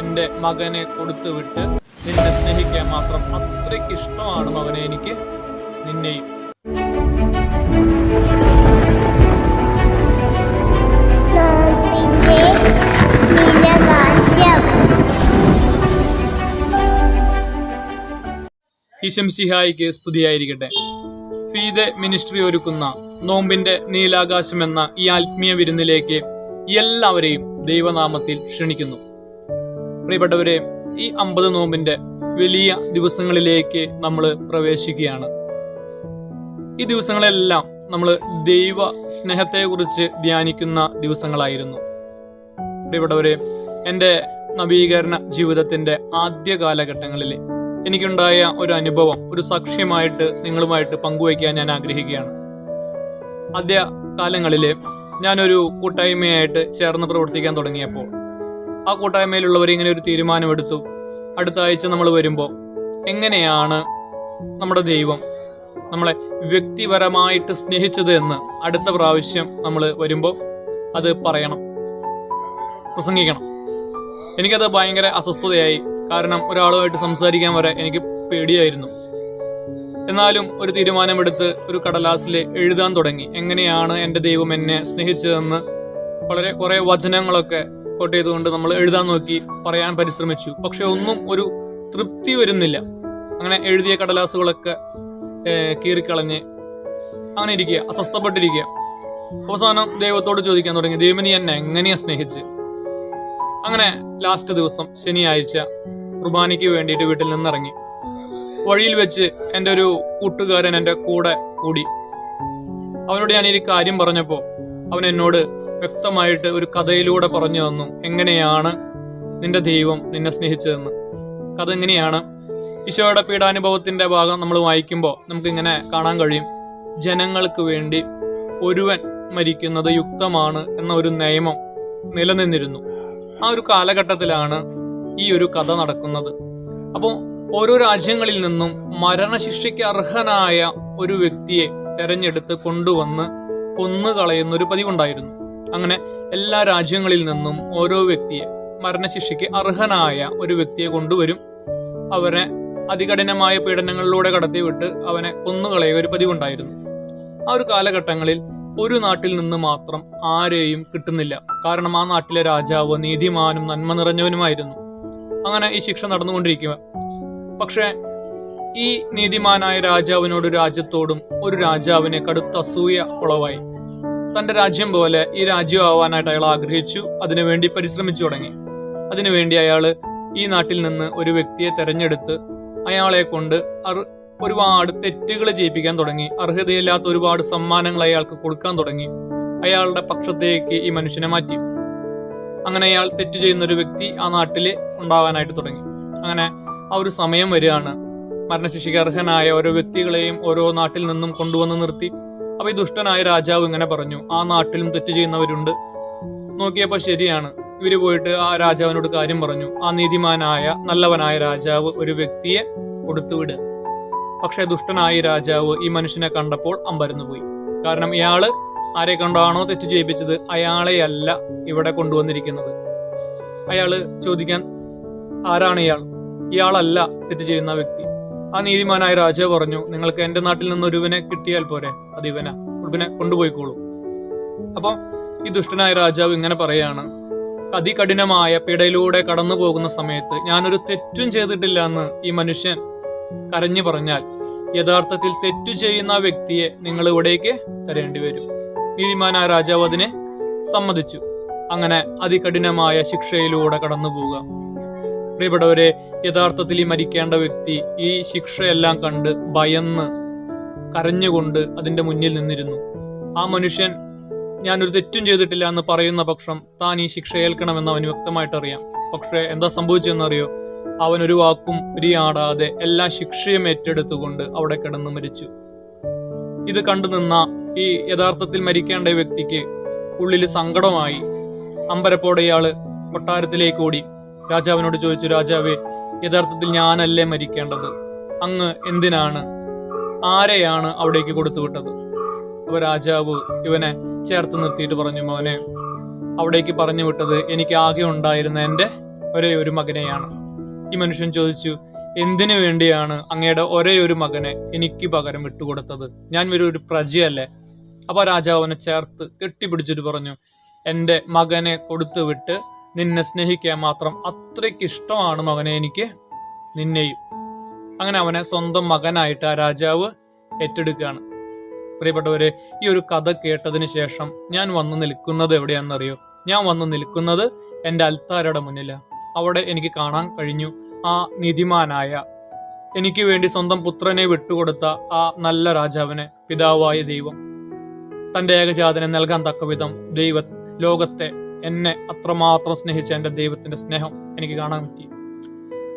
എന്റെ മകനെ കൊടുത്തു വിട്ട് നിന്നെ സ്നേഹിക്കാൻ മാത്രം അത്രയ്ക്ക് ഇഷ്ടമാണ് മകനെ എനിക്ക് നിന്നെയും. ഈശംസിഹായിക്ക് സ്തുതിയായിരിക്കട്ടെ. ഫീദെ മിനിസ്ട്രി ഒരുക്കുന്ന നോമ്പിന്റെ നീലാകാശം എന്ന ഈ ആത്മീയ വിരുന്നിലേക്ക് എല്ലാവരെയും ദൈവനാമത്തിൽ ക്ഷണിക്കുന്നു. പ്രിയപ്പെട്ടവരെ ഈ അമ്പത് നോമ്പിന്റെ വലിയ ദിവസങ്ങളിലേക്ക് നമ്മൾ പ്രവേശിക്കുകയാണ്. ഈ ദിവസങ്ങളെല്ലാം നമ്മൾ ദൈവ സ്നേഹത്തെക്കുറിച്ച് ധ്യാനിക്കുന്ന ദിവസങ്ങളായിരുന്നു. പ്രിയപ്പെട്ടവരെ എന്റെ നവീകരണ ജീവിതത്തിന്റെ ആദ്യ കാലഘട്ടങ്ങളിൽ എനിക്കുണ്ടായ ഒരു അനുഭവം ഒരു സാക്ഷ്യമായിട്ട് നിങ്ങളുമായിട്ട് പങ്കുവയ്ക്കാൻ ഞാൻ ആഗ്രഹിക്കുകയാണ്. ആദ്യ കാലങ്ങളിൽ ഞാനൊരു കൂട്ടായ്മയായിട്ട് ചേർന്ന് പ്രവർത്തിക്കാൻ തുടങ്ങിയപ്പോൾ ആ കൂട്ടായ്മയിലുള്ളവർ ഇങ്ങനെ ഒരു തീരുമാനമെടുത്തു. അടുത്ത ആഴ്ച നമ്മൾ വരുമ്പോൾ എങ്ങനെയാണ് നമ്മുടെ ദൈവം നമ്മളെ വ്യക്തിപരമായിട്ട് സ്നേഹിച്ചത് എന്ന് അടുത്ത പ്രാവശ്യം നമ്മൾ വരുമ്പോൾ അത് പറയണം. പ്രസംഗിക്കണം. എനിക്കത് ഭയങ്കര അസ്വസ്ഥതയായി. കാരണം ഒരാളുമായിട്ട് സംസാരിക്കാൻ വരെ എനിക്ക് പേടിയായിരുന്നു. എന്നാലും ഒരു തീരുമാനമെടുത്ത് ഒരു കടലാസിൽ എഴുതാൻ തുടങ്ങി. എങ്ങനെയാണ് എന്റെ ദൈവം എന്നെ സ്നേഹിച്ചതെന്ന് വളരെ കുറേ വചനങ്ങളൊക്കെ കോട്ട് ചെയ്തുകൊണ്ട് നമ്മൾ എഴുതാൻ നോക്കി പറയാൻ പരിശ്രമിച്ചു. പക്ഷെ ഒന്നും ഒരു തൃപ്തി വരുന്നില്ല. അങ്ങനെ എഴുതിയ കടലാസുകളൊക്കെ കീറിക്കളഞ്ഞ് അങ്ങനെ ഇരിക്കുക അസ്വസ്ഥപ്പെട്ടിരിക്കുക. അവസാനം ദൈവത്തോട് ചോദിക്കാൻ തുടങ്ങി ദൈവം നീ എന്നെ എങ്ങനെയാ സ്നേഹിച്ച്? അങ്ങനെ ലാസ്റ്റ് ദിവസം ശനിയാഴ്ച കുർബാനയ്ക്ക് വേണ്ടിയിട്ട് വീട്ടിൽ നിന്നിറങ്ങി. വഴിയിൽ വെച്ച് എന്റെ ഒരു കൂട്ടുകാരൻ എന്റെ കൂടെ കൂടി. അവനോട് ഞാൻ ഈ കാര്യം പറഞ്ഞപ്പോൾ അവൻ എന്നോട് വ്യക്തമായിട്ട് ഒരു കഥയിലൂടെ പറഞ്ഞു തന്നു എങ്ങനെയാണ് നിന്റെ ദൈവം നിന്നെ സ്നേഹിച്ചതെന്ന്. കഥ എങ്ങനെയാണ്? ഈശോയുടെ പീഡാനുഭവത്തിന്റെ ഭാഗം നമ്മൾ വായിക്കുമ്പോൾ നമുക്ക് ഇങ്ങനെ കാണാൻ കഴിയും. ജനങ്ങൾക്ക് വേണ്ടി ഒരുവൻ മരിക്കുന്നത് യുക്തമാണ് എന്ന ഒരു നിയമം നിലനിന്നിരുന്നു. ആ ഒരു കാലഘട്ടത്തിലാണ് ഈ ഒരു കഥ നടക്കുന്നത്. അപ്പോൾ ഓരോ രാജ്യങ്ങളിൽ നിന്നും മരണശിക്ഷയ്ക്ക് അർഹനായ ഒരു വ്യക്തിയെ തെരഞ്ഞെടുത്ത് കൊണ്ടുവന്ന് കൊന്നുകളയുന്ന ഒരു പതിവുണ്ടായിരുന്നു. അങ്ങനെ എല്ലാ രാജ്യങ്ങളിൽ നിന്നും ഓരോ വ്യക്തിയെ മരണശിക്ഷയ്ക്ക് അർഹനായ ഒരു വ്യക്തിയെ കൊണ്ടുവരും. അവരെ അതികഠിനമായ പീഡനങ്ങളിലൂടെ കടത്തിവിട്ട് അവനെ കൊന്നുകളയുക ഒരു പതിവുണ്ടായിരുന്നു. ആ ഒരു കാലഘട്ടങ്ങളിൽ ഒരു നാട്ടിൽ നിന്ന് മാത്രം ആരെയും കിട്ടുന്നില്ല. കാരണം ആ നാട്ടിലെ രാജാവ് നീതിമാനും നന്മ നിറഞ്ഞവനുമായിരുന്നു. അങ്ങനെ ഈ ശിക്ഷ നടന്നുകൊണ്ടിരിക്കുക. പക്ഷേ ഈ നീതിമാനായ രാജാവിനോട് രാജ്യത്തോടും ഒരു രാജാവിനെ കടുത്ത അസൂയ ഉളവായി തന്റെ രാജ്യം പോലെ ഈ രാജ്യം ആവാനായിട്ട് അയാൾ ആഗ്രഹിച്ചു അതിനുവേണ്ടി പരിശ്രമിച്ചു തുടങ്ങി. അതിനുവേണ്ടി അയാൾ ഈ നാട്ടിൽ നിന്ന് ഒരു വ്യക്തിയെ തെരഞ്ഞെടുത്ത് അയാളെ കൊണ്ട് ഒരുപാട് തെറ്റുകൾ ചെയ്യിപ്പിക്കാൻ തുടങ്ങി. അർഹതയില്ലാത്ത ഒരുപാട് സമ്മാനങ്ങൾ അയാൾക്ക് കൊടുക്കാൻ തുടങ്ങി. അയാളുടെ പക്ഷത്തേക്ക് ഈ മനുഷ്യനെ മാറ്റി. അങ്ങനെ അയാൾ തെറ്റ് ചെയ്യുന്ന ഒരു വ്യക്തി ആ നാട്ടിൽ ഉണ്ടാവാനായിട്ട് തുടങ്ങി. അങ്ങനെ ആ ഒരു സമയം വരികയാണ്. മരണശിക്ഷയ്ക്ക് അർഹനായ ഓരോ വ്യക്തികളെയും ഓരോ നാട്ടിൽ നിന്നും കൊണ്ടുവന്ന് നിർത്തി. അപ്പൊ ഈ ദുഷ്ടനായ രാജാവ് ഇങ്ങനെ പറഞ്ഞു ആ നാട്ടിലും തെറ്റ് ചെയ്യുന്നവരുണ്ട്. നോക്കിയപ്പോൾ ശരിയാണ്. ഇവർ പോയിട്ട് ആ രാജാവിനോട് കാര്യം പറഞ്ഞു ആ നീതിമാനായ നല്ലവനായ രാജാവ് ഒരു വ്യക്തിയെ കൊടുത്തുവിടുക പക്ഷെ ദുഷ്ടനായ രാജാവ് ഈ മനുഷ്യനെ കണ്ടപ്പോൾ അമ്പരന്നു പോയി. കാരണം ഇയാൾ ആരെ കണ്ടാണോ തെറ്റ് ചെയ്യിപ്പിച്ചത്? അയാളെയല്ല ഇവിടെ കൊണ്ടുവന്നിരിക്കുന്നത്. അയാൾ ചോദിക്കാൻ ആരാണ് ഇയാൾ? ഇയാളല്ല തെറ്റ് ചെയ്യുന്ന വ്യക്തി. ആ നീതിമാനായ രാജാവ് പറഞ്ഞു നിങ്ങൾക്ക് എന്റെ നാട്ടിൽ നിന്ന് ഒരുവനെ കിട്ടിയാൽ പോരെ? അത് ഇവനാ. ഇവനെ കൊണ്ടുപോയിക്കോളൂ. അപ്പൊ ഈ ദുഷ്ടനായ രാജാവ് ഇങ്ങനെ പറയാണ് അതികഠിനമായ പിടയിലൂടെ കടന്നു പോകുന്ന സമയത്ത് ഞാനൊരു തെറ്റും ചെയ്തിട്ടില്ല എന്ന് ഈ മനുഷ്യൻ കരഞ്ഞു പറഞ്ഞാൽ യഥാർത്ഥത്തിൽ തെറ്റു ചെയ്യുന്ന വ്യക്തിയെ നിങ്ങൾ ഇവിടേക്ക് തരേണ്ടി വരും. നീതിമാനായ രാജാവ് അതിനെ സമ്മതിച്ചു. അങ്ങനെ അതികഠിനമായ ശിക്ഷയിലൂടെ കടന്നു പോവുക പ്രിയപ്പെട്ടവരെ യഥാർത്ഥത്തിൽ ഈ മരിക്കേണ്ട വ്യക്തി ഈ ശിക്ഷയെല്ലാം കണ്ട് ഭയന്ന് കരഞ്ഞുകൊണ്ട് അതിന്റെ മുന്നിൽ നിന്നിരുന്നു. ആ മനുഷ്യൻ ഞാനൊരു തെറ്റും ചെയ്തിട്ടില്ല എന്ന് പറയുന്ന പക്ഷം താൻ ഈ ശിക്ഷ ഏൽക്കണമെന്ന് അവന് വ്യക്തമായിട്ട് അറിയാം പക്ഷേ എന്താ സംഭവിച്ചെന്നറിയോ? അവൻ ഒരു വാക്കും ഉരിയാടാതെ എല്ലാ ശിക്ഷയും ഏറ്റെടുത്തുകൊണ്ട് അവിടെ കിടന്ന് മരിച്ചു. ഇത് കണ്ടു നിന്ന ഈ യഥാർത്ഥത്തിൽ മരിക്കേണ്ട വ്യക്തിക്ക് ഉള്ളിൽ സങ്കടമായി. അമ്പരപ്പോടെ ഇയാൾ കൊട്ടാരത്തിലേക്ക് ഓടി. രാജാവിനോട് ചോദിച്ചു രാജാവേ യഥാർത്ഥത്തിൽ ഞാനല്ലേ മരിക്കേണ്ടത്? അങ്ങ് എന്തിനാണ്? ആരെയാണ് അവിടേക്ക് കൊടുത്തു വിട്ടത് അപ്പൊ രാജാവ് ഇവനെ ചേർത്ത് നിർത്തിയിട്ട് പറഞ്ഞു മോനെ അവിടേക്ക് പറഞ്ഞു വിട്ടത് എനിക്ക് ആകെ ഉണ്ടായിരുന്ന എന്റെ ഒരേ ഒരു മകനെയാണ്. ഈ മനുഷ്യൻ ചോദിച്ചു എന്തിനു വേണ്ടിയാണ് അങ്ങയുടെ ഒരേ ഒരു മകനെ എനിക്ക് പകരം വിട്ടുകൊടുത്തത്? ഞാൻ ഒരു ഒരു പ്രജയല്ലേ? അപ്പോൾ രാജാവ് അവനെ ചേർത്ത് കെട്ടിപ്പിടിച്ചിട്ട് പറഞ്ഞു എന്റെ മകനെ കൊടുത്തു വിട്ട് നിന്നെ സ്നേഹിക്കാൻ മാത്രം അത്രയ്ക്ക് ഇഷ്ടമാണ് മകനെ എനിക്ക്. നിന്നെയും. അങ്ങനെ അവനെ സ്വന്തം മകനായിട്ട് ആ രാജാവ് ഏറ്റെടുക്കുകയാണ്. പ്രിയപ്പെട്ടവരെ ഈ ഒരു കഥ കേട്ടതിന് ശേഷം ഞാൻ വന്നു നിൽക്കുന്നത് എവിടെയാണെന്നറിയോ? ഞാൻ വന്നു നിൽക്കുന്നത് എന്റെ അൽത്താരയുടെ മുന്നിലാണ് അവിടെ എനിക്ക് കാണാൻ കഴിഞ്ഞു ആ നീതിമാനായ എനിക്ക് വേണ്ടി സ്വന്തം പുത്രനെ വിട്ടുകൊടുത്ത ആ നല്ല രാജാവിനെ പിതാവായ ദൈവം. തന്റെ ഏകജാതനെ നൽകാൻ തക്കവിധം ദൈവ ലോകത്തെ എന്നെ അത്രമാത്രം സ്നേഹിച്ച എന്റെ ദൈവത്തിന്റെ സ്നേഹം എനിക്ക് കാണാൻ പറ്റി.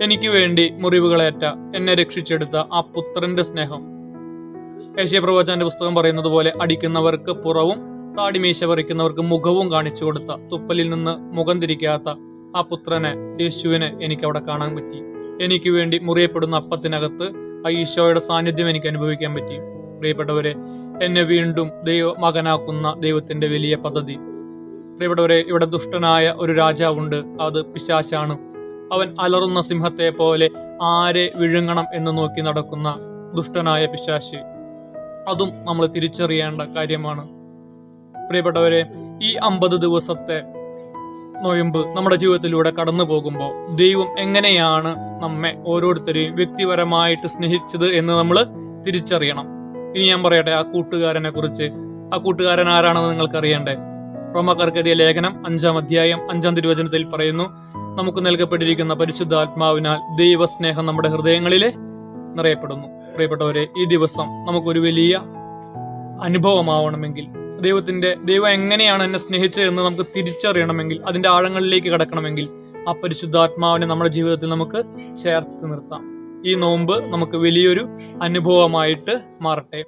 എനിക്ക് വേണ്ടി മുറിവുകളേറ്റ എന്നെ രക്ഷിച്ചെടുത്ത ആ പുത്രന്റെ സ്നേഹം. ഏഷ്യ പുസ്തകം പറയുന്നത് പോലെ അടിക്കുന്നവർക്ക് പുറവും താടിമീശ പറിക്കുന്നവർക്ക് മുഖവും കാണിച്ചു കൊടുത്ത തുപ്പലിൽ നിന്ന് മുഖം തിരിക്കാത്ത ആ പുത്രനെ യേശുവിനെ എനിക്ക് അവിടെ കാണാൻ പറ്റി. എനിക്ക് വേണ്ടി മുറിയപ്പെടുന്ന അപ്പത്തിനകത്ത് ആ ഈശോയുടെ സാന്നിധ്യം എനിക്ക് അനുഭവിക്കാൻ പറ്റി. പ്രിയപ്പെട്ടവരെ എന്നെ വീണ്ടും ദൈവ മകനാക്കുന്ന ദൈവത്തിന്റെ വലിയ പദ്ധതി പ്രിയപ്പെട്ടവരെ ഇവിടെ ദുഷ്ടനായ ഒരു രാജാവുണ്ട്. അത് പിശാശാണ്. അവൻ അലറുന്ന സിംഹത്തെ പോലെ ആരെ വിഴുങ്ങണം എന്ന് നോക്കി നടക്കുന്ന ദുഷ്ടനായ പിശാശ്. അതും നമ്മൾ തിരിച്ചറിയേണ്ട കാര്യമാണ്. പ്രിയപ്പെട്ടവരെ ഈ അമ്പത് ദിവസത്തെ നൊയമ്പ് നമ്മുടെ ജീവിതത്തിലൂടെ കടന്നു പോകുമ്പോൾ ദൈവം എങ്ങനെയാണ് നമ്മെ ഓരോരുത്തരെയും വ്യക്തിപരമായിട്ട് സ്നേഹിച്ചത് എന്ന് നമ്മൾ തിരിച്ചറിയണം. ഇനി ഞാൻ പറയട്ടെ ആ കൂട്ടുകാരനെ കുറിച്ച്. ആ കൂട്ടുകാരൻ ആരാണെന്ന് നിങ്ങൾക്ക് അറിയണ്ടേ ലേഖനം അഞ്ചാം അധ്യായം അഞ്ചാം തിരുവചനത്തിൽ പറയുന്നു നമുക്ക് നൽകപ്പെട്ടിരിക്കുന്ന പരിശുദ്ധാത്മാവിനാൽ ദൈവസ്നേഹം നമ്മുടെ ഹൃദയങ്ങളിൽ നിറയപ്പെടുന്നു. പ്രിയപ്പെട്ടവരെ ഈ ദിവസം നമുക്കൊരു വലിയ അനുഭവമാവണമെങ്കിൽ ദൈവത്തിന്റെ ദൈവം എങ്ങനെയാണ് എന്നെ സ്നേഹിച്ചത് എന്ന് നമുക്ക് തിരിച്ചറിയണമെങ്കിൽ അതിന്റെ ആഴങ്ങളിലേക്ക് കടക്കണമെങ്കിൽ ആ പരിശുദ്ധാത്മാവിനെ നമ്മുടെ ജീവിതത്തിൽ നമുക്ക് ചേർത്ത് നിർത്താം. ഈ നോമ്പ് നമുക്ക് വലിയൊരു അനുഭവമായിട്ട് മാറട്ടെ.